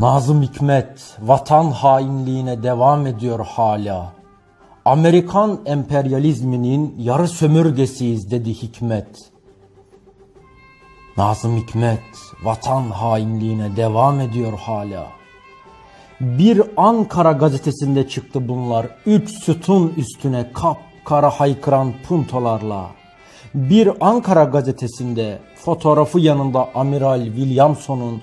Nazım Hikmet vatan hainliğine devam ediyor hala. Amerikan emperyalizminin yarı sömürgesiyiz dedi Hikmet. Nazım Hikmet vatan hainliğine devam ediyor hala. Bir Ankara gazetesinde çıktı bunlar. Üç sütun üstüne kap kara haykıran puntolarla. Bir Ankara gazetesinde fotoğrafı yanında Amiral Williamson'un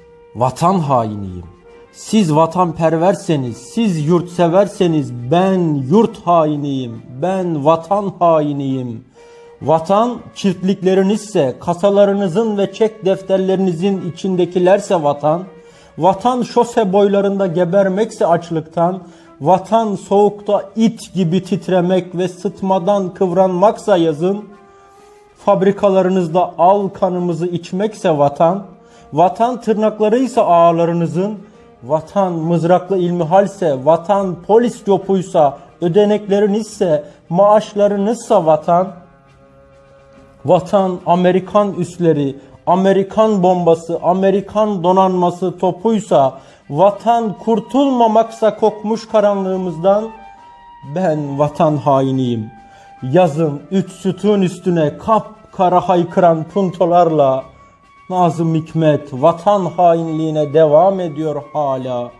vatan hainiyim. Siz vatanperverseniz, siz yurtseverseniz ben yurt hainiyim. Ben vatan hainiyim. Vatan çiftliklerinizse, kasalarınızın ve çek defterlerinizin içindekilerse vatan, vatan şose boylarında gebermekse açlıktan, vatan soğukta it gibi titremek ve sıtmadan kıvranmaksa yazın, fabrikalarınızda al kanımızı içmekse vatan, vatan tırnaklarıysa ağalarınızın, vatan mızraklı ilmihalse, vatan polis copuysa, ödeneklerinizse, maaşlarınızsa vatan, vatan Amerikan üsleri, Amerikan bombası, Amerikan donanması topuysa, vatan kurtulmamaksa kokmuş karanlığımızdan, ben vatan hainiyim. Yazın üç sütun üstüne kap kara haykıran puntolarla Nazım Hikmet vatan hainliğine devam ediyor hala.